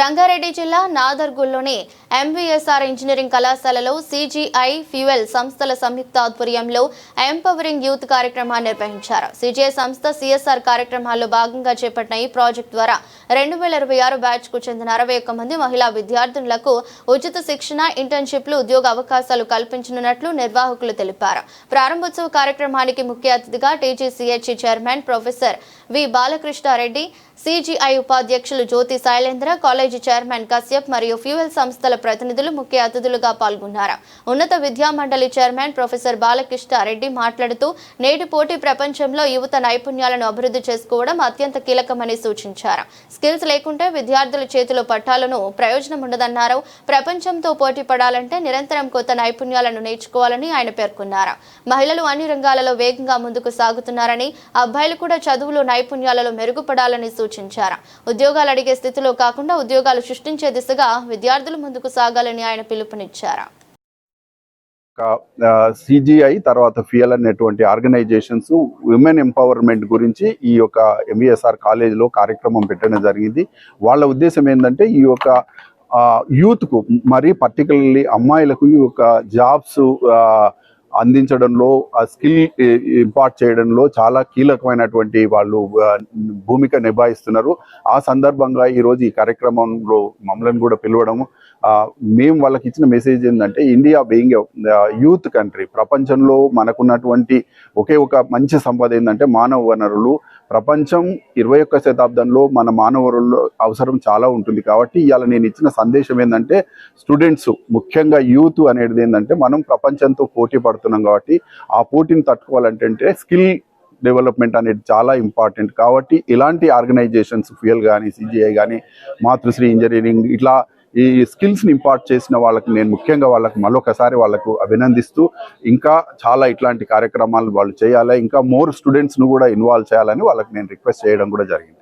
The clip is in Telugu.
రంగారెడ్డి జిల్లా నాదర్గుల్లోని ఎంవీఎస్ఆర్ ఇంజనీరింగ్ కళాశాలలో సిజిఐ ఫ్యూయల్ సంస్థల సంయుక్త ఆధ్వర్యంలో ఎంపవరింగ్ యూత్ కార్యక్రమాన్ని నిర్వహించారు. సిజిఐ సంస్థ సిఎస్ఆర్ కార్యక్రమాల్లో భాగంగా చేపట్టిన ఈ ప్రాజెక్ట్ ద్వారా రెండు వేల ఇరవై ఆరు బ్యాచ్కు చెందిన అరవై ఒక్క మంది మహిళా విద్యార్థినులకు ఉచిత శిక్షణ ఇంటర్న్షిప్లు ఉద్యోగ అవకాశాలు కల్పించనున్నట్లు నిర్వాహకులు తెలిపారు. ప్రారంభోత్సవ కార్యక్రమానికి ముఖ్య అతిథిగా TGCH chairman professor V Balakrishna Reddy CGI ఉపాధ్యక్షులు జ్యోతి శైలేంద్ర కాలేజ్ చైర్మన్ కశ్యప్ మరియు ఫ్యూయల్ సంస్థల ప్రతినిధులు ముఖ్య అతిథులుగా పాల్గొన్నారు. ఉన్నత విద్యా మండలి చైర్మన్ ప్రొఫెసర్ బాలకృష్ణారెడ్డి మాట్లాడుతూ నేటి పోటీ ప్రపంచంలో యువత నైపుణ్యాలను అభివృద్ధి చేసుకోవడం అత్యంత కీలకమని సూచించారు. స్కిల్స్ లేకుంటే విద్యార్థుల చేతిలో పట్టాలను ప్రయోజనం ఉండదన్నారు. ప్రపంచంతో పోటీ పడాలంటే నిరంతరం కొత్త నైపుణ్యాలను నేర్చుకోవాలని ఆయన పేర్కొన్నారు. మహిళలు అన్ని రంగాలలో వేగంగా ముందుకు సాగుతున్నారని అబ్బాయిలు కూడా చదువులో నైపుణ్యాలలో మెరుగుపడాలని సూచించారు. ఉద్యోగాలు అడిగే స్థితిలో కాకుండా ఉద్యోగాలు సృష్టించే దిశగా విద్యార్థులు ముందుకు సాగాలని ఆయన పిలుపునిచ్చారు. సిజిఐ తర్వాత ఫియల్ అనేటువంటి ఆర్గనైజేషన్స్ ఉమెన్ ఎంపవర్మెంట్ గురించి ఈ యొక్క ఎంఈఎస్ఆర్ కాలేజీలో కార్యక్రమం పెట్టడం జరిగింది. వాళ్ళ ఉద్దేశం ఏంటంటే ఈ యొక్క యూత్కు మరి పర్టికులర్లీ అమ్మాయిలకు ఈ యొక్క జాబ్స్ అందించడంలో ఆ స్కిల్ ఇంపార్ట్ చేయడంలో చాలా కీలకమైనటువంటి వాళ్ళు భూమిక నిభాయిస్తున్నారు. ఆ సందర్భంగా ఈరోజు ఈ కార్యక్రమంలో మమ్మల్ని కూడా పిలవడము మేము వాళ్ళకి ఇచ్చిన మెసేజ్ ఏంటంటే ఇండియా బీయింగ్ యూత్ కంట్రీ. ప్రపంచంలో మనకున్నటువంటి ఒకే ఒక మంచి సంపద ఏంటంటే మానవ వనరులు ప్రపంచం ఇరవై ఒక్క శతాబ్దంలో మన మానవ అవసరం చాలా ఉంటుంది కాబట్టి ఇవాళ నేను ఇచ్చిన సందేశం ఏంటంటే స్టూడెంట్స్ ముఖ్యంగా యూత్ అనేది ఏంటంటే మనం ప్రపంచంతో పోటీ పడుతున్నాం కాబట్టి ఆ పోటీని తట్టుకోవాలంటే స్కిల్ డెవలప్మెంట్ అనేది చాలా ఇంపార్టెంట్ కాబట్టి ఇలాంటి ఆర్గనైజేషన్స్ ఫ్యూయల్ కానీ సిజిఐ కానీ మాతృశ్రీ ఇంజనీరింగ్ ఇట్లా ఈ స్కిల్స్ని ఇంపార్ట్ చేసిన వాళ్ళకి నేను ముఖ్యంగా వాళ్ళకి మరొకసారి వాళ్ళకు అభినందిస్తూ ఇంకా చాలా ఇట్లాంటి కార్యక్రమాలు వాళ్ళు చేయాలి ఇంకా మోర్ స్టూడెంట్స్ను కూడా ఇన్వాల్వ్ చేయాలని వాళ్ళకి నేను రిక్వెస్ట్ చేయడం కూడా జరిగింది.